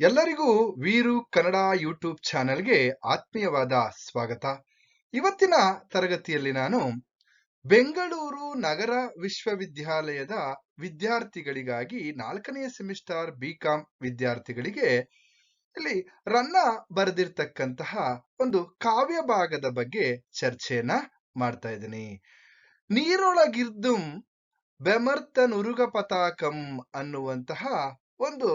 ಎಲ್ಲರಿಗೂ ವೀರು ಕನ್ನಡ ಯೂಟ್ಯೂಬ್ ಚಾನೆಲ್ಗೆ ಆತ್ಮೀಯವಾದ ಸ್ವಾಗತ. ಇವತ್ತಿನ ತರಗತಿಯಲ್ಲಿ ನಾನು ಬೆಂಗಳೂರು ನಗರ ವಿಶ್ವವಿದ್ಯಾಲಯದ ವಿದ್ಯಾರ್ಥಿಗಳಿಗಾಗಿ ನಾಲ್ಕನೇ ಸೆಮಿಸ್ಟರ್ ಬಿ ಕಾಂ ವಿದ್ಯಾರ್ಥಿಗಳಿಗೆ ಇಲ್ಲಿ ರನ್ನ ಬರೆದಿರ್ತಕ್ಕಂತಹ ಒಂದು ಕಾವ್ಯ ಭಾಗದ ಬಗ್ಗೆ ಚರ್ಚೆಯನ್ನ ಮಾಡ್ತಾ ಇದ್ದೀನಿ. ನೀರೊಳಗಿರ್ದುಂ ಬೆಮರ್ತನುರುಗ ಪತಾಕಂ ಅನ್ನುವಂತಹ ಒಂದು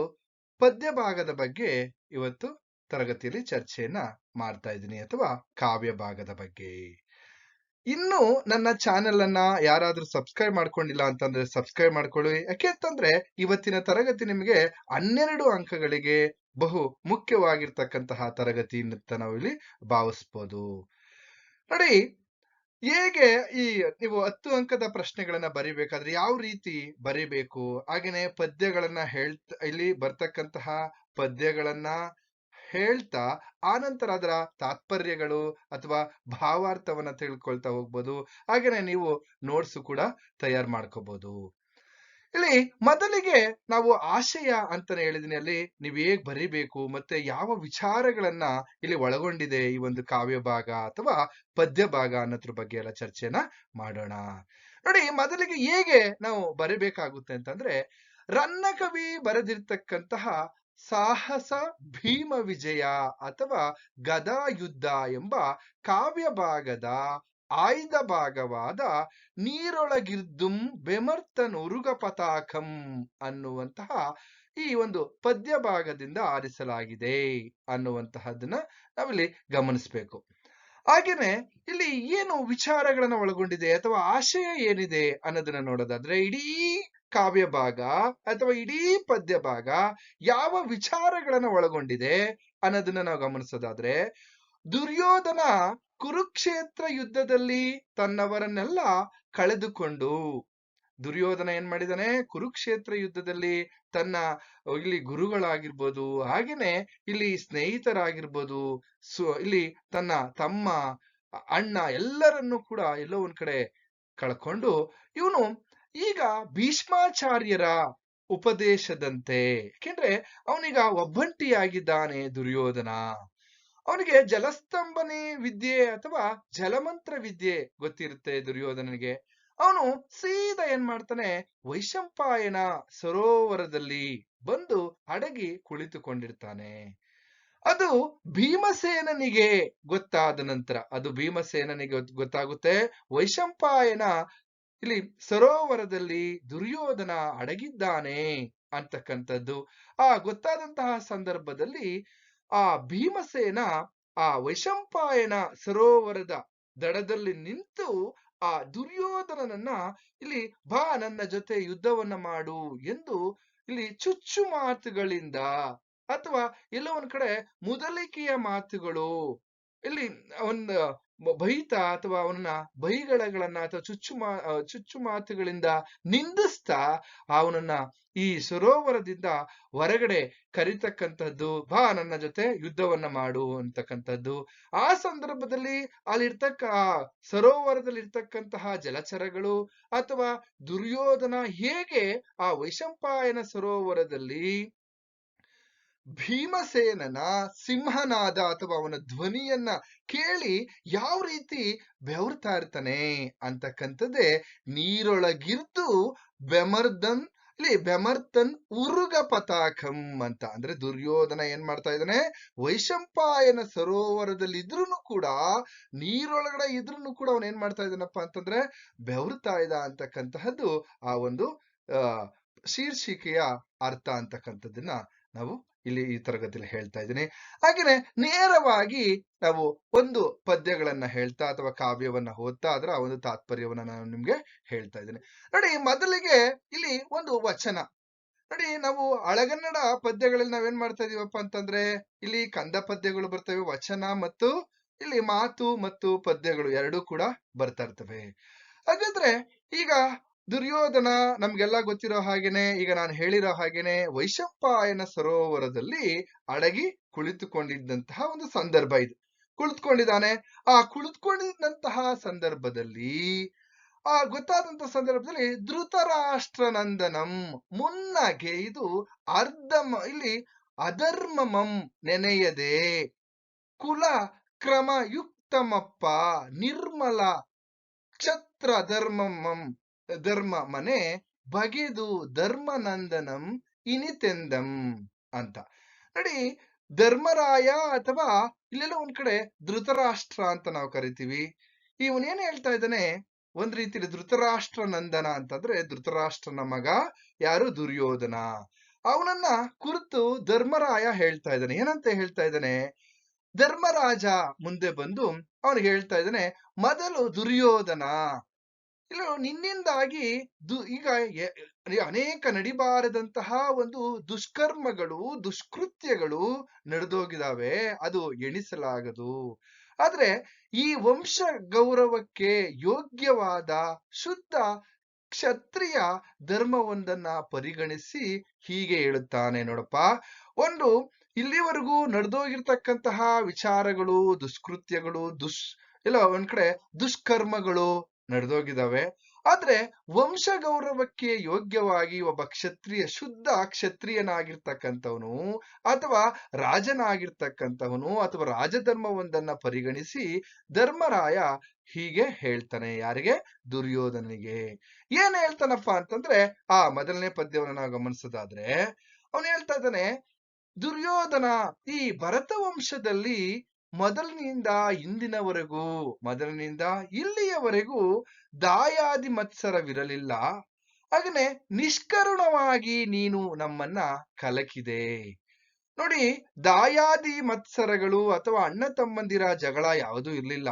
ಪದ್ಯ ಭಾಗದ ಬಗ್ಗೆ ಇವತ್ತು ತರಗತಿಯಲ್ಲಿ ಚರ್ಚೆಯನ್ನ ಮಾಡ್ತಾ ಇದ್ದೀನಿ ಅಥವಾ ಕಾವ್ಯ ಭಾಗದ ಬಗ್ಗೆ. ಇನ್ನು ನನ್ನ ಚಾನೆಲ್ ಅನ್ನ ಯಾರಾದ್ರೂ ಸಬ್ಸ್ಕ್ರೈಬ್ ಮಾಡ್ಕೊಂಡಿಲ್ಲ ಅಂತಂದ್ರೆ ಸಬ್ಸ್ಕ್ರೈಬ್ ಮಾಡ್ಕೊಳ್ಳಿ. ಯಾಕೆ ಅಂತಂದ್ರೆ ಇವತ್ತಿನ ತರಗತಿ ನಿಮಗೆ ಹನ್ನೆರಡು ಅಂಕಗಳಿಗೆ ಬಹು ಮುಖ್ಯವಾಗಿರ್ತಕ್ಕಂತಹ ತರಗತಿ ಅಂತ ನಾವು ಇಲ್ಲಿ ಭಾವಿಸ್ಬೋದು. ನೋಡಿ ಹೇಗೆ ಈ ನೀವು ಹತ್ತು ಅಂಕದ ಪ್ರಶ್ನೆಗಳನ್ನ ಬರಿಬೇಕಾದ್ರೆ ಯಾವ ರೀತಿ ಬರಿಬೇಕು? ಹಾಗೇನೆ ಪದ್ಯಗಳನ್ನ ಹೇಳ್ತ, ಇಲ್ಲಿ ಬರ್ತಕ್ಕಂತಹ ಪದ್ಯಗಳನ್ನ ಹೇಳ್ತಾ, ಆನಂತರ ಅದರ ತಾತ್ಪರ್ಯಗಳು ಅಥವಾ ಭಾವಾರ್ಥವನ್ನ ತಿಳ್ಕೊಳ್ತಾ ಹೋಗ್ಬೋದು. ಹಾಗೇನೆ ನೀವು ನೋಟ್ಸ್ ಕೂಡ ತಯಾರು ಮಾಡ್ಕೋಬಹುದು ಇಲ್ಲಿ ಮೊದಲಿಗೆ ನಾವು ಆಶಯ ಅಂತಾನೆ ಹೇಳಿದೀನಿ. ಅಲ್ಲಿ ನೀವು ಹೇಗ್ ಬರಿಬೇಕು, ಮತ್ತೆ ಯಾವ ವಿಚಾರಗಳನ್ನ ಇಲ್ಲಿ ಒಳಗೊಂಡಿದೆ ಈ ಒಂದು ಕಾವ್ಯ ಭಾಗ ಅಥವಾ ಪದ್ಯ ಭಾಗ ಅನ್ನೋದ್ರ ಬಗ್ಗೆ ಎಲ್ಲ ಚರ್ಚೆನ ಮಾಡೋಣ. ನೋಡಿ, ಮೊದಲಿಗೆ ಹೇಗೆ ನಾವು ಬರಿಬೇಕಾಗುತ್ತೆ ಅಂತಂದ್ರೆ ರನ್ನ ಕವಿ ಬರೆದಿರ್ತಕ್ಕಂತಹ ಸಾಹಸ ಭೀಮ ವಿಜಯ ಅಥವಾ ಗದಾ ಯುದ್ಧ ಎಂಬ ಕಾವ್ಯ ಭಾಗದ ಆಯ್ದ ಭಾಗವಾದ ನೀರೊಳಗಿರ್ದುಂ ಬೆಮರ್ತನುರುಗ ಪತಾಕಂ ಅನ್ನುವಂತಹ ಈ ಒಂದು ಪದ್ಯ ಭಾಗದಿಂದ ಆರಿಸಲಾಗಿದೆ ಅನ್ನುವಂತಹದನ್ನ ನಾವಿಲ್ಲಿ ಗಮನಿಸ್ಬೇಕು. ಹಾಗೇನೆ ಇಲ್ಲಿ ಏನು ವಿಚಾರಗಳನ್ನ ಒಳಗೊಂಡಿದೆ ಅಥವಾ ಆಶಯ ಏನಿದೆ ಅನ್ನೋದನ್ನ ನೋಡೋದಾದ್ರೆ ಇಡೀ ಕಾವ್ಯ ಭಾಗ ಅಥವಾ ಇಡೀ ಪದ್ಯ ಭಾಗ ಯಾವ ವಿಚಾರಗಳನ್ನ ಒಳಗೊಂಡಿದೆ ಅನ್ನೋದನ್ನ ನಾವು ಗಮನಿಸೋದಾದ್ರೆ ದುರ್ಯೋಧನ ಕುರುಕ್ಷೇತ್ರ ಯುದ್ಧದಲ್ಲಿ ತನ್ನವರನ್ನೆಲ್ಲ ಕಳೆದುಕೊಂಡು, ದುರ್ಯೋಧನ ಏನ್ ಮಾಡಿದಾನೆ? ಕುರುಕ್ಷೇತ್ರ ಯುದ್ಧದಲ್ಲಿ ತನ್ನ ಇಲ್ಲಿ ಗುರುಗಳಾಗಿರ್ಬೋದು, ಹಾಗೇನೆ ಇಲ್ಲಿ ಸ್ನೇಹಿತರಾಗಿರ್ಬೋದು ಇಲ್ಲಿ ತನ್ನ ತಮ್ಮ ಅಣ್ಣ ಎಲ್ಲರನ್ನು ಕೂಡ ಎಲ್ಲೋ ಒಂದ್ ಕಡೆ ಕಳ್ಕೊಂಡು, ಇವನು ಈಗ ಭೀಷ್ಮಾಚಾರ್ಯರ ಉಪದೇಶದಂತೆ. ಯಾಕೆಂದ್ರೆ ಅವನೀಗ ಒಬ್ಬಂಟಿಯಾಗಿದ್ದಾನೆ ದುರ್ಯೋಧನ. ಅವನಿಗೆ ಜಲಸ್ತಂಭನೆ ವಿದ್ಯೆ ಅಥವಾ ಜಲಮಂತ್ರ ವಿದ್ಯೆ ಗೊತ್ತಿರುತ್ತೆ ದುರ್ಯೋಧನನಿಗೆ. ಅವನು ಸೀದಾ ಏನ್ ಮಾಡ್ತಾನೆ, ವೈಶಂಪಾಯನ ಸರೋವರದಲ್ಲಿ ಬಂದು ಅಡಗಿ ಕುಳಿತುಕೊಂಡಿರ್ತಾನೆ. ಅದು ಭೀಮಸೇನನಿಗೆ ಗೊತ್ತಾದ ನಂತರ, ಅದು ಭೀಮಸೇನನಿಗೆ ಗೊತ್ತಾಗುತ್ತೆ. ವೈಶಂಪಾಯನ ಇಲ್ಲಿ ಸರೋವರದಲ್ಲಿ ದುರ್ಯೋಧನ ಅಡಗಿದ್ದಾನೆ ಅಂತಕ್ಕಂಥದ್ದು. ಆ ಗೊತ್ತಾದಂತಹ ಸಂದರ್ಭದಲ್ಲಿ ಆ ಭೀಮಸೇನ, ಆ ವೈಶಂಪಾಯನ ಸರೋವರದ ದಡದಲ್ಲಿ ನಿಂತು ಆ ದುರ್ಯೋಧನನನ್ನ ಇಲ್ಲಿ ಬಾ ನನ್ನ ಜೊತೆ ಯುದ್ಧವನ್ನ ಮಾಡು ಎಂದು ಇಲ್ಲಿ ಚುಚ್ಚು ಮಾತುಗಳಿಂದ ಅಥವಾ ಎಲ್ಲೋ ಒಂದ್ ಕಡೆ ಮೊದಲಿಕೆಯ ಮಾತುಗಳು, ಇಲ್ಲಿ ಒಂದು ಬೈತ ಅಥವಾ ಅವನ ಬೈಗಳಗಳನ್ನ ಅಥವಾ ಚುಚ್ಚು ಮಾ ಚುಚ್ಚು ಮಾತುಗಳಿಂದ ನಿಂದಿಸ್ತಾ ಅವನನ್ನ ಈ ಸರೋವರದಿಂದ ಹೊರಗಡೆ ಕರಿತಕ್ಕಂಥದ್ದು, ಬಾ, ನನ್ನ ಜೊತೆ ಯುದ್ಧವನ್ನ ಮಾಡು ಅಂತಕ್ಕಂಥದ್ದು. ಆ ಸಂದರ್ಭದಲ್ಲಿ ಅಲ್ಲಿರ್ತಕ್ಕ, ಆ ಸರೋವರದಲ್ಲಿ ಇರ್ತಕ್ಕಂತಹ ಜಲಚರಗಳು ಅಥವಾ ದುರ್ಯೋಧನ ಹೇಗೆ ಆ ವೈಶಂಪಾಯನ ಸರೋವರದಲ್ಲಿ ಭೀಮಸೇನನ ಸಿಂಹನಾದ ಅಥವಾ ಅವನ ಧ್ವನಿಯನ್ನ ಕೇಳಿ ಯಾವ ರೀತಿ ಬೆವರ್ತಾ ಇರ್ತಾನೆ ಅಂತಕ್ಕಂಥದ್ದೇ ನೀರೊಳಗಿರ್ದು ಬೆಮರ್ದನ್ ಇಲ್ಲಿ ಬೆಮರ್ತನ್ ಉರುಗ ಪತಾಕಂ ಅಂತ. ಅಂದ್ರೆ ದುರ್ಯೋಧನ ಏನ್ ಮಾಡ್ತಾ ಇದ್ದಾನೆ? ವೈಶಂಪಾಯನ ಸರೋವರದಲ್ಲಿ ಇದ್ರೂ ಕೂಡ, ನೀರೊಳಗಡೆ ಇದ್ರೂನು ಕೂಡ ಅವನ್ ಏನ್ ಮಾಡ್ತಾ ಇದ್ದಾನಪ್ಪ ಅಂತಂದ್ರೆ ಬೆವರ್ತಾ ಇದ್ದ ಅಂತಕ್ಕಂತಹದ್ದು ಆ ಒಂದು ಶೀರ್ಷಿಕೆಯ ಅರ್ಥ ಅಂತಕ್ಕಂಥದ್ದನ್ನ ನಾವು ಇಲ್ಲಿ ಈ ತರಗತಿಯಲ್ಲಿ ಹೇಳ್ತಾ ಇದ್ದೀನಿ. ಹಾಗೇನೆ ನೇರವಾಗಿ ನಾವು ಒಂದು ಪದ್ಯಗಳನ್ನ ಹೇಳ್ತಾ ಅಥವಾ ಕಾವ್ಯವನ್ನ ಓದ್ತಾ ಆ ಒಂದು ತಾತ್ಪರ್ಯವನ್ನ ನಾನು ನಿಮ್ಗೆ ಹೇಳ್ತಾ ಇದ್ದೀನಿ. ನೋಡಿ ಮೊದಲಿಗೆ ಇಲ್ಲಿ ಒಂದು ವಚನ. ನೋಡಿ ನಾವು ಹಳಗನ್ನಡ ಪದ್ಯಗಳಲ್ಲಿ ನಾವೇನ್ ಮಾಡ್ತಾ ಇದೀವಪ್ಪ ಅಂತಂದ್ರೆ ಇಲ್ಲಿ ಕಂದ ಪದ್ಯಗಳು ಬರ್ತವೆ, ವಚನ ಮತ್ತು ಇಲ್ಲಿ ಮಾತು ಮತ್ತು ಪದ್ಯಗಳು ಎರಡೂ ಕೂಡ ಬರ್ತಾ ಇರ್ತವೆ. ಹಾಗಾದ್ರೆ ಈಗ ದುರ್ಯೋಧನ ನಮ್ಗೆಲ್ಲ ಗೊತ್ತಿರೋ ಹಾಗೇನೆ, ಈಗ ನಾನು ಹೇಳಿರೋ ಹಾಗೇನೆ ವೈಶಂಪಾಯನ ಸರೋವರದಲ್ಲಿ ಅಡಗಿ ಕುಳಿತುಕೊಂಡಿದ್ದಂತಹ ಒಂದು ಸಂದರ್ಭ ಇದು. ಕುಳಿತುಕೊಂಡಿದ್ದಾನೆ. ಆ ಕುಳಿತುಕೊಂಡಿದ್ದಂತಹ ಸಂದರ್ಭದಲ್ಲಿ, ಆ ಗೊತ್ತಾದಂತ ಸಂದರ್ಭದಲ್ಲಿ ಧೃತರಾಷ್ಟ್ರನಂದನಂ, ಮುನ್ನಗೆ ಇದು ಅರ್ಧಮ, ಇಲ್ಲಿ ಅಧರ್ಮಮಂ ನೆನೆಯದೆ, ಕುಲ ಕ್ರಮಯುಕ್ತಮಪ್ಪ, ನಿರ್ಮಲ ಕ್ಷತ್ರ ಧರ್ಮಮಂ ಧರ್ಮ ಮನೆ ಬಗೆದು ಧರ್ಮನಂದನಂ ಇನಿತೆಂದಂ ಅಂತ. ನೋಡಿ, ಧರ್ಮರಾಯ ಅಥವಾ ಇಲ್ಲೆಲ್ಲ ಒಂದ್ ಕಡೆ ಧೃತರಾಷ್ಟ್ರ ಅಂತ ನಾವು ಕರಿತೀವಿ. ಇವನ್ ಏನ್ ಹೇಳ್ತಾ ಇದ್ದಾನೆ? ಒಂದ್ ರೀತಿಲಿ ಧೃತರಾಷ್ಟ್ರ ನಂದನ ಅಂತಂದ್ರೆ ಧೃತರಾಷ್ಟ್ರನ ಮಗ ಯಾರು? ದುರ್ಯೋಧನ. ಅವನನ್ನ ಕುರಿತು ಧರ್ಮರಾಯ ಹೇಳ್ತಾ ಇದ್ದಾನೆ. ಏನಂತ ಹೇಳ್ತಾ ಇದ್ದಾನೆ? ಧರ್ಮರಾಜ ಮುಂದೆ ಬಂದು ಅವನಿಗೆ ಹೇಳ್ತಾ ಇದ್ದಾನೆ, ಮೊದಲು ದುರ್ಯೋಧನ. ಇಲ್ಲ, ನಿನ್ನಿಂದಾಗಿ ಈಗ ಅನೇಕ ನಡಿಬಾರದಂತಹ ಒಂದು ದುಷ್ಕರ್ಮಗಳು, ದುಷ್ಕೃತ್ಯಗಳು ನಡೆದೋಗಿದಾವೆ. ಅದು ಎಣಿಸಲಾಗದು. ಆದ್ರೆ ಈ ವಂಶ ಗೌರವಕ್ಕೆ ಯೋಗ್ಯವಾದ ಶುದ್ಧ ಕ್ಷತ್ರಿಯ ಧರ್ಮವೊಂದನ್ನ ಪರಿಗಣಿಸಿ ಹೀಗೆ ಹೇಳುತ್ತಾನೆ ನೋಡಪ್ಪ. ಒಂದು, ಇಲ್ಲಿವರೆಗೂ ನಡೆದೋಗಿರ್ತಕ್ಕಂತಹ ವಿಚಾರಗಳು, ದುಷ್ಕೃತ್ಯಗಳು, ದುಷ್, ಇಲ್ಲ, ಒಂದ್ ಕಡೆ ದುಷ್ಕರ್ಮಗಳು ನಡೆದೋಗಿದಾವೆ ಆದ್ರೆ ವಂಶ ಗೌರವಕ್ಕೆ ಯೋಗ್ಯವಾಗಿ ಒಬ್ಬ ಕ್ಷತ್ರಿಯ, ಶುದ್ಧ ಕ್ಷತ್ರಿಯನಾಗಿರ್ತಕ್ಕಂಥವನು ಅಥವಾ ರಾಜನಾಗಿರ್ತಕ್ಕಂಥವನು ಅಥವಾ ರಾಜಧರ್ಮವೊಂದನ್ನ ಪರಿಗಣಿಸಿ ಧರ್ಮರಾಯ ಹೀಗೆ ಹೇಳ್ತಾನೆ. ಯಾರಿಗೆ? ದುರ್ಯೋಧನಿಗೆ. ಏನ್ ಹೇಳ್ತಾನಪ್ಪ ಅಂತಂದ್ರೆ, ಆ ಮೊದಲನೇ ಪದ್ಯವನ್ನು ನಾವು ಗಮನಿಸೋದಾದ್ರೆ, ಅವನು ಹೇಳ್ತಾ ಇದ್ದಾನೆ, ದುರ್ಯೋಧನ ಈ ಭರತ ವಂಶದಲ್ಲಿ ಮೊದಲಿನಿಂದ ಇಂದಿನವರೆಗೂ, ಮೊದಲಿನಿಂದ ಇಲ್ಲಿಯವರೆಗೂ ದಾಯಾದಿ ಮತ್ಸರವಿರಲಿಲ್ಲ. ಹಾಗನೆ ನಿಷ್ಕರುಣವಾಗಿ ನೀನು ನಮ್ಮನ್ನ ಕಲಕಿದೆ. ನೋಡಿ, ದಾಯಾದಿ ಮತ್ಸರಗಳು ಅಥವಾ ಅಣ್ಣ ತಮ್ಮಂದಿರ ಜಗಳ ಯಾವುದೂ ಇರಲಿಲ್ಲ.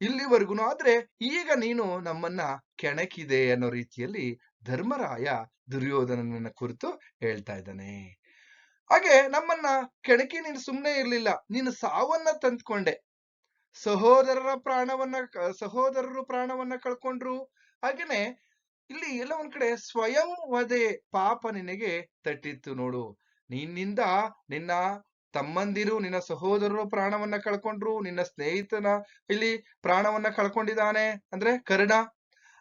ಇಲ್ಲಿವರೆಗೂ ಆದ್ರೆ ಈಗ ನೀನು ನಮ್ಮನ್ನ ಕೆಣಕಿದೆ ಅನ್ನೋ ರೀತಿಯಲ್ಲಿ ಧರ್ಮರಾಯ ದುರ್ಯೋಧನನ ಕುರಿತು ಹೇಳ್ತಾ ಇದ್ದಾನೆ. ಹಾಗೆ ನಮ್ಮನ್ನ ಕೆಣಕಿ ನೀನು ಸುಮ್ಮನೆ ಇರ್ಲಿಲ್ಲ, ನೀನು ಸಾವನ್ನ ತಂದ್ಕೊಂಡೆ. ಸಹೋದರರ ಪ್ರಾಣವನ್ನ ಸಹೋದರರು ಪ್ರಾಣವನ್ನ ಕಳ್ಕೊಂಡ್ರು. ಹಾಗೇನೆ ಇಲ್ಲಿ ಎಲ್ಲ ಒಂದ್ ಕಡೆ ಸ್ವಯಂ ವಧೆ ಪಾಪ ನಿನಗೆ ತಟ್ಟಿತ್ತು ನೋಡು. ನಿನ್ನಿಂದ ನಿನ್ನ ತಮ್ಮಂದಿರು, ನಿನ್ನ ಸಹೋದರರು ಪ್ರಾಣವನ್ನ ಕಳ್ಕೊಂಡ್ರು, ನಿನ್ನ ಸ್ನೇಹಿತನ, ಇಲ್ಲಿ ಪ್ರಾಣವನ್ನ ಕಳ್ಕೊಂಡಿದ್ದಾನೆ. ಅಂದ್ರೆ ಕರ್ಣ.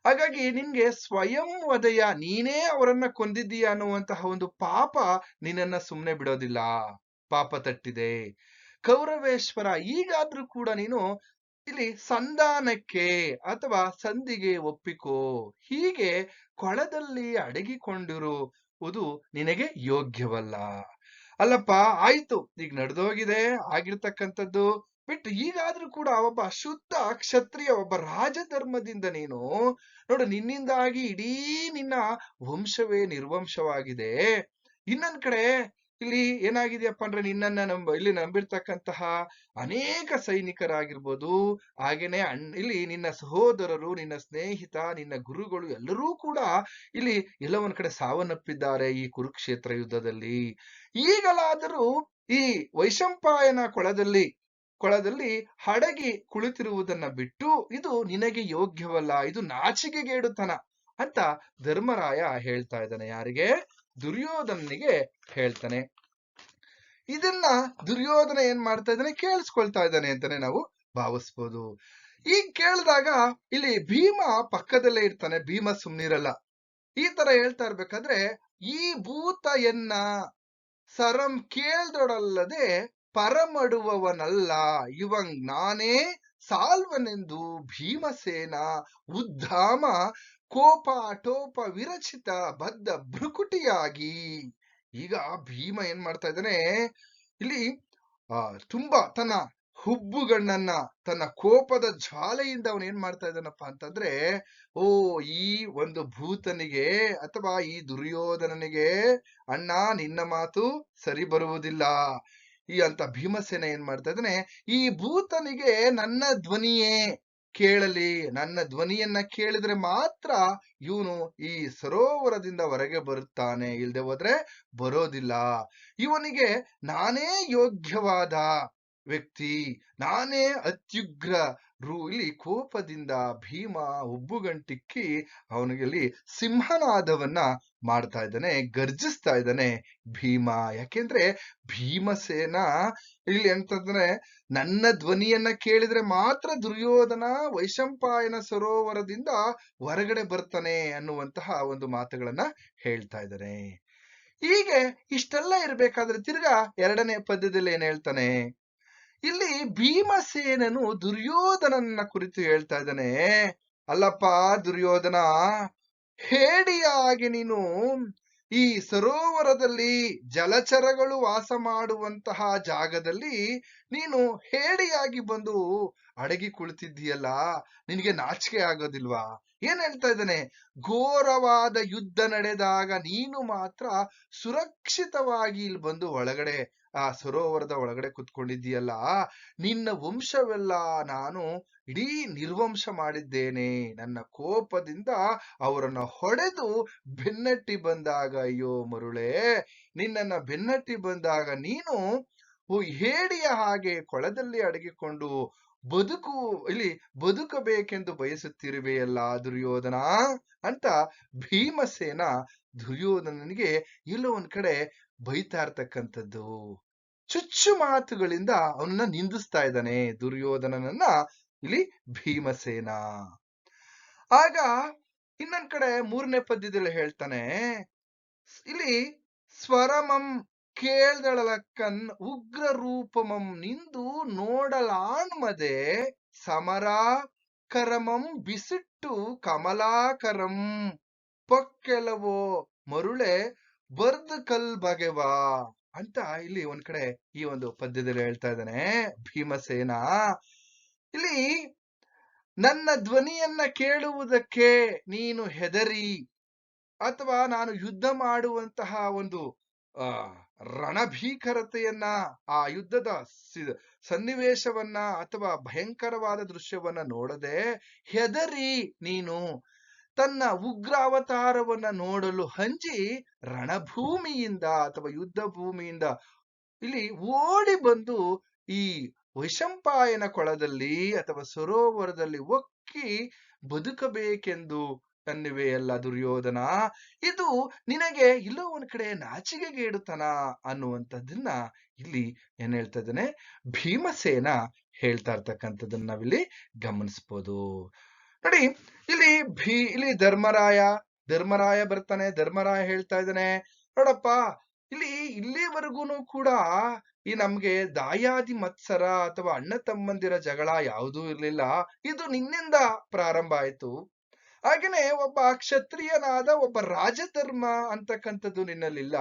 ಹಾಗಾಗಿ ನಿನ್ಗೆ ಸ್ವಯಂ ವಧೆಯ ನೀನೇ ಅವರನ್ನ ಕೊಂದಿದ್ದೀಯ ಅನ್ನುವಂತಹ ಒಂದು ಪಾಪ ನಿನ್ನನ್ನ ಸುಮ್ಮನೆ ಬಿಡೋದಿಲ್ಲ. ಪಾಪ ತಟ್ಟಿದೆ. ಕೌರವೇಶ್ವರ, ಈಗಾದ್ರೂ ಕೂಡ ನೀನು ಇಲ್ಲಿ ಸಂಧಾನಕ್ಕೆ ಅಥವಾ ಸಂಧಿಗೆ ಒಪ್ಪಿಕೋ. ಹೀಗೆ ಕೊಳದಲ್ಲಿ ಅಡಗಿಕೊಂಡಿರುವುದು ನಿನಗೆ ಯೋಗ್ಯವಲ್ಲ. ಅಲ್ಲಪ್ಪ, ಆಯ್ತು. ಈಗ ನಡೆದೋಗಿದೆ. ಆಗಿರ್ತಕ್ಕಂಥದ್ದು ಬಿಟ್ಟು ಈಗಾದ್ರೂ ಕೂಡ ಒಬ್ಬ ಅಶುದ್ಧ ಕ್ಷತ್ರಿಯ, ಒಬ್ಬ ರಾಜಧರ್ಮದಿಂದ ನೀನು, ನೋಡು ನಿನ್ನಿಂದಾಗಿ ಇಡೀ ನಿನ್ನ ವಂಶವೇ ನಿರ್ವಂಶವಾಗಿದೆ. ಇನ್ನೊಂದ್ ಕಡೆ ಇಲ್ಲಿ ಏನಾಗಿದೆಯಪ್ಪ ಅಂದ್ರೆ ನಿನ್ನನ್ನ ನಂಬ, ಇಲ್ಲಿ ನಂಬಿರ್ತಕ್ಕಂತಹ ಅನೇಕ ಸೈನಿಕರಾಗಿರ್ಬೋದು. ಹಾಗೇನೆ ಅಣ್ ಇಲ್ಲಿ ನಿನ್ನ ಸಹೋದರರು, ನಿನ್ನ ಸ್ನೇಹಿತ, ನಿನ್ನ ಗುರುಗಳು ಎಲ್ಲರೂ ಕೂಡ ಇಲ್ಲಿ ಎಲ್ಲ ಒಂದ್ ಕಡೆ ಸಾವನ್ನಪ್ಪಿದ್ದಾರೆ ಈ ಕುರುಕ್ಷೇತ್ರ ಯುದ್ಧದಲ್ಲಿ. ಈಗಲಾದರೂ ಈ ವೈಶಂಪಾಯನ ಕೊಳದಲ್ಲಿ ಕೊಳದಲ್ಲಿ ಹಡಗಿ ಕುಳಿತಿರುವುದನ್ನ ಬಿಟ್ಟು, ಇದು ನಿನಗೆ ಯೋಗ್ಯವಲ್ಲ, ಇದು ನಾಚಿಕೆಗೇಡುತನ ಅಂತ ಧರ್ಮರಾಯ ಹೇಳ್ತಾ ಇದ್ದಾನೆ. ಯಾರಿಗೆ? ದುರ್ಯೋಧನಿಗೆ ಹೇಳ್ತಾನೆ. ಇದನ್ನ ದುರ್ಯೋಧನ ಏನ್ ಮಾಡ್ತಾ ಇದ್ದಾನೆ? ಕೇಳಿಸ್ಕೊಳ್ತಾ ಇದ್ದಾನೆ ಅಂತಾನೆ ನಾವು ಭಾವಿಸ್ಬೋದು. ಈಗ ಕೇಳಿದಾಗ ಇಲ್ಲಿ ಭೀಮ ಪಕ್ಕದಲ್ಲೇ ಇರ್ತಾನೆ, ಭೀಮ ಸುಮ್ನಿರಲ್ಲ. ಈ ತರ ಹೇಳ್ತಾ ಇರ್ಬೇಕಾದ್ರೆ, ಈ ಭೂತ ಎನ್ನ ಸರಂ ಕೇಳ್ದೊಡಲ್ಲದೆ ಪರಮಡುವವನಲ್ಲ ಇವಂಗ್ ನಾನೇ ಸಾಲ್ವನೆಂದು ಭೀಮಸೇನ ಉದ್ಧಾಮ ಕೋಪ ಟೋಪ ವಿರಚಿತ ಬದ್ಧ ಭ್ರುಕುಟಿಯಾಗಿ ಈಗ ಭೀಮ ಏನ್ ಮಾಡ್ತಾ ಇದ್ದಾನೆ? ಇಲ್ಲಿ ತುಂಬಾ ತನ್ನ ಹುಬ್ಬುಗಣ್ಣನ್ನ, ತನ್ನ ಕೋಪದ ಜ್ವಾಲೆಯಿಂದ ಅವನು ಏನ್ ಮಾಡ್ತಾ ಇದ್ದಾನಪ್ಪ ಅಂತಂದ್ರೆ, ಓ, ಈ ಒಂದು ಭೂತನಿಗೆ ಅಥವಾ ಈ ದುರ್ಯೋಧನನಿಗೆ, ಅಣ್ಣ, ನಿನ್ನ ಮಾತು ಸರಿ ಬರುವುದಿಲ್ಲ. ಈ ಅಂತ ಭೀಮಸೇನ ಏನ್ ಮಾಡ್ತಾ ಇದ್ದಾನೆ, ಈ ಭೂತನಿಗೆ ನನ್ನ ಧ್ವನಿಯೇ ಕೇಳಲಿ, ನನ್ನ ಧ್ವನಿಯನ್ನ ಕೇಳಿದ್ರೆ ಮಾತ್ರ ಇವನು ಈ ಸರೋವರದಿಂದ ಹೊರಗೆ ಬರುತ್ತಾನೆ. ಇಲ್ದೆ ಹೋದ್ರೆ ಬರೋದಿಲ್ಲ. ಇವನಿಗೆ ನಾನೇ ಯೋಗ್ಯವಾದ. ವ್ಯಕ್ತಿ ನಾನೇ ಅತ್ಯುಗ್ರ ರು ಇಲ್ಲಿ ಕೋಪದಿಂದ ಭೀಮ ಉಬ್ಬುಗಂಟಿಕ್ಕಿ ಅವನಿಗೆ ಇಲ್ಲಿ ಸಿಂಹನಾದವನ್ನ ಮಾಡ್ತಾ ಇದ್ದಾನೆ, ಗರ್ಜಿಸ್ತಾ ಇದ್ದಾನೆ ಭೀಮ. ಯಾಕೆಂದ್ರೆ ಭೀಮಸೇನ ಇಲ್ಲಿ ಅಂತಂದ್ರೆ ನನ್ನ ಧ್ವನಿಯನ್ನ ಕೇಳಿದ್ರೆ ಮಾತ್ರ ದುರ್ಯೋಧನ ವೈಶಂಪಾಯನ ಸರೋವರದಿಂದ ಹೊರಗಡೆ ಬರ್ತಾನೆ ಅನ್ನುವಂತಹ ಒಂದು ಮಾತುಗಳನ್ನ ಹೇಳ್ತಾ ಇದ್ದಾನೆ. ಹೀಗೆ ಇಷ್ಟೆಲ್ಲ ಇರ್ಬೇಕಾದ್ರೆ ತಿರ್ಗಾ ಎರಡನೇ ಪದ್ಯದಲ್ಲಿ ಏನ್ ಹೇಳ್ತಾನೆ? ಇಲ್ಲಿ ಭೀಮಸೇನನು ದುರ್ಯೋಧನನ ಕುರಿತು ಹೇಳ್ತಾ ಇದ್ದಾನೆ, ಅಲ್ಲಪ್ಪ ದುರ್ಯೋಧನ, ಹೇಡಿಯಾಗಿ ನೀನು ಈ ಸರೋವರದಲ್ಲಿ ಜಲಚರಗಳು ವಾಸ ಮಾಡುವಂತಹ ಜಾಗದಲ್ಲಿ ನೀನು ಹೇಡಿಯಾಗಿ ಬಂದು ಅಡಗಿ ಕುಳಿತಿದ್ದೀಯಲ್ಲ, ನಿನಗೆ ನಾಚಿಕೆ ಆಗೋದಿಲ್ವಾ? ಏನ್ ಹೇಳ್ತಾ ಇದ್ದಾನೆ, ಘೋರವಾದ ಯುದ್ಧ ನಡೆದಾಗ ನೀನು ಮಾತ್ರ ಸುರಕ್ಷಿತವಾಗಿ ಇಲ್ಲಿ ಬಂದು ಒಳಗಡೆ ಆ ಸರೋವರದ ಒಳಗಡೆ ಕುತ್ಕೊಂಡಿದ್ದೀಯಲ್ಲ, ನಿನ್ನ ವಂಶವೆಲ್ಲ ನಾನು ಇಡೀ ನಿರ್ವಂಶ ಮಾಡಿದ್ದೇನೆ. ನನ್ನ ಕೋಪದಿಂದ ಅವರನ್ನ ಹೊಡೆದು ಬೆನ್ನಟ್ಟಿ ಬಂದಾಗ, ಅಯ್ಯೋ ಮರುಳೆ, ನಿನ್ನನ್ನ ಬೆನ್ನಟ್ಟಿ ಬಂದಾಗ ನೀನು ಹೇಡಿಯ ಹಾಗೆ ಕೊಳದಲ್ಲಿ ಅಡಗಿಕೊಂಡು ಬದುಕು, ಇಲ್ಲಿ ಬದುಕಬೇಕೆಂದು ಬಯಸುತ್ತಿರುವೆಯಲ್ಲ ದುರ್ಯೋಧನ ಅಂತ ಭೀಮಸೇನ ದುರ್ಯೋಧನನಿಗೆ ಎಲ್ಲೋ ಒಂದ್ ಕಡೆ ಬೈತಾ ಇರ್ತಕ್ಕಂಥದ್ದು. ಚುಚ್ಚು ಮಾತುಗಳಿಂದ ಅವನನ್ನ ನಿಂದಿಸ್ತಾ ಇದ್ದಾನೆ ದುರ್ಯೋಧನನನ್ನ ಇಲ್ಲಿ ಭೀಮಸೇನ. ಆಗ ಇನ್ನೊಂದ್ ಕಡೆ ಮೂರನೇ ಪದ್ಯದಲ್ಲಿ ಹೇಳ್ತಾನೆ, ಇಲ್ಲಿ ಸ್ವರಮಂ ಕೇಳ್ದಳಲಕ್ಕನ್ ಉಗ್ರ ರೂಪಮಂ ನಿಂದು ನೋಡಲಾಣ್ಮದೆ ಸಮರ ಕರಮಂ ಬಿಸಿಟ್ಟು ಕಮಲಾಕರಂ ಪೊಕ್ಕೆಲವೋ ಮರುಳೆ ಬರ್ದು ಕಲ್ ಬಗೆವಾ ಅಂತ ಇಲ್ಲಿ ಒಂದ್ ಕಡೆ ಈ ಒಂದು ಪದ್ಯದಲ್ಲಿ ಹೇಳ್ತಾ ಇದ್ದಾನೆ, ಭೀಮಸೇನ. ಇಲ್ಲಿ ನನ್ನ ಧ್ವನಿಯನ್ನ ಕೇಳುವುದಕ್ಕೆ ನೀನು ಹೆದರಿ ಅಥವಾ ನಾನು ಯುದ್ಧ ಮಾಡುವಂತಹ ಒಂದು, ಆ, ರಣಭೀಕರತೆಯನ್ನ, ಆ ಯುದ್ಧದ ಸನ್ನಿವೇಶವನ್ನ ಅಥವಾ ಭಯಂಕರವಾದ ದೃಶ್ಯವನ್ನ ನೋಡದೆ ಹೆದರಿ ನೀನು ತನ್ನ ಉಗ್ರ ಅವತಾರವನ್ನ ನೋಡಲು ಹಂಚಿ ರಣಭೂಮಿಯಿಂದ ಅಥವಾ ಯುದ್ಧ ಭೂಮಿಯಿಂದ ಇಲ್ಲಿ ಓಡಿ ಬಂದು ಈ ವೈಶಂಪಾಯನ ಕೊಳದಲ್ಲಿ ಅಥವಾ ಸರೋವರದಲ್ಲಿ ಒಕ್ಕಿ ಬದುಕಬೇಕೆಂದು ಅನ್ನುವೆಯಲ್ಲ ದುರ್ಯೋಧನ. ಇದು ನಿನಗೆ ಇಲ್ಲೋ ಒಂದ್ ಕಡೆ ನಾಚಿಕೆಗೇಡುತನ ಅನ್ನುವಂಥದ್ದನ್ನ ಇಲ್ಲಿ ಏನ್ ಹೇಳ್ತಾ ಇದ್ದಾನೆ ಭೀಮಸೇನ ಹೇಳ್ತಾ ಇರ್ತಕ್ಕಂಥದ್ದನ್ನ ನಾವಿಲ್ಲಿ ಗಮನಿಸ್ಬೋದು. ನೋಡಿ ಇಲ್ಲಿ ಭೀ, ಇಲ್ಲಿ ಧರ್ಮರಾಯ ಧರ್ಮರಾಯ ಬರ್ತಾನೆ, ಧರ್ಮರಾಯ ಹೇಳ್ತಾ ಇದ್ದಾನೆ. ನೋಡಪ್ಪ, ಇಲ್ಲಿ ಇಲ್ಲಿವರೆಗೂನು ಕೂಡ ಈ ನಮ್ಗೆ ದಾಯಾದಿ ಮತ್ಸರ ಅಥವಾ ಅಣ್ಣ ತಮ್ಮಂದಿರ ಜಗಳ ಯಾವುದೂ ಇರ್ಲಿಲ್ಲ. ಇದು ನಿನ್ನಿಂದ ಪ್ರಾರಂಭ ಆಯ್ತು. ಹಾಗೇನೆ ಒಬ್ಬ ಕ್ಷತ್ರಿಯನಾದ ಒಬ್ಬ ರಾಜಧರ್ಮ ಅಂತಕ್ಕಂಥದ್ದು ನಿನ್ನಲ್ಲಿಲ್ಲ.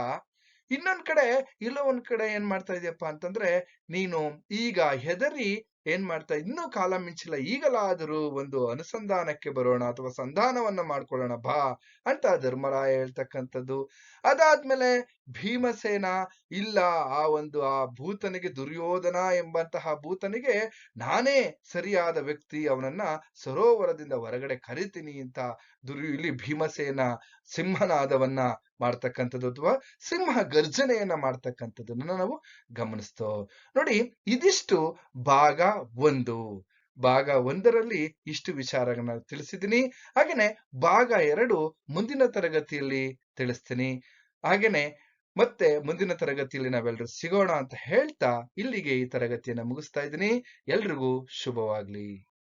ಇನ್ನೊಂದ್ ಕಡೆ ಇಲ್ಲೋ ಒಂದ್ ಕಡೆ ಏನ್ ಮಾಡ್ತಾ ಇದೆಯಪ್ಪ ಅಂತಂದ್ರೆ, ನೀನು ಈಗ ಹೆದರಿ ಏನ್ ಮಾಡ್ತಾ ಇನ್ನೂ ಕಾಲ ಮಿಂಚಿಲ್ಲ. ಈಗಲಾದರೂ ಒಂದು ಅನುಸಂಧಾನಕ್ಕೆ ಬರೋಣ ಅಥವಾ ಸಂಧಾನವನ್ನ ಮಾಡ್ಕೊಳ್ಳೋಣ ಬಾ ಅಂತ ಧರ್ಮರಾಯ ಹೇಳ್ತಕ್ಕಂಥದ್ದು. ಅದಾದ್ಮೇಲೆ ಭೀಮಸೇನ, ಇಲ್ಲ, ಆ ಒಂದು, ಆ ಭೂತನಿಗೆ ದುರ್ಯೋಧನ ಎಂಬಂತಹ ಭೂತನಿಗೆ ನಾನೇ ಸರಿಯಾದ ವ್ಯಕ್ತಿ, ಅವನನ್ನ ಸರೋವರದಿಂದ ಹೊರಗಡೆ ಕರಿತೀನಿ ಅಂತ ದುರ್ಯು, ಇಲ್ಲಿ ಭೀಮಸೇನ ಸಿಂಹನಾದವನ್ನ ಮಾಡ್ತಕ್ಕಂಥದ್ದು ಅಥವಾ ಸಿಂಹ ಗರ್ಜನೆಯನ್ನ ಮಾಡ್ತಕ್ಕಂಥದ್ದನ್ನ ನಾವು ಗಮನಿಸ್ತೋ. ನೋಡಿ, ಇದಿಷ್ಟು ಭಾಗ ಒಂದು. ಭಾಗ ಒಂದರಲ್ಲಿ ಇಷ್ಟು ವಿಚಾರಗಳನ್ನ ತಿಳಿಸಿದ್ದೀನಿ. ಹಾಗೇನೆ ಭಾಗ ಎರಡು ಮುಂದಿನ ತರಗತಿಯಲ್ಲಿ ತಿಳಿಸ್ತೀನಿ. ಹಾಗೇನೆ ಮತ್ತೆ ಮುಂದಿನ ತರಗತಿಯಲ್ಲಿ ನಾವೆಲ್ಲರೂ ಸಿಗೋಣ ಅಂತ ಹೇಳ್ತಾ ಇಲ್ಲಿಗೆ ಈ ತರಗತಿಯನ್ನ ಮುಗಿಸ್ತಾ ಇದ್ದೀನಿ. ಎಲ್ರಿಗೂ ಶುಭವಾಗ್ಲಿ.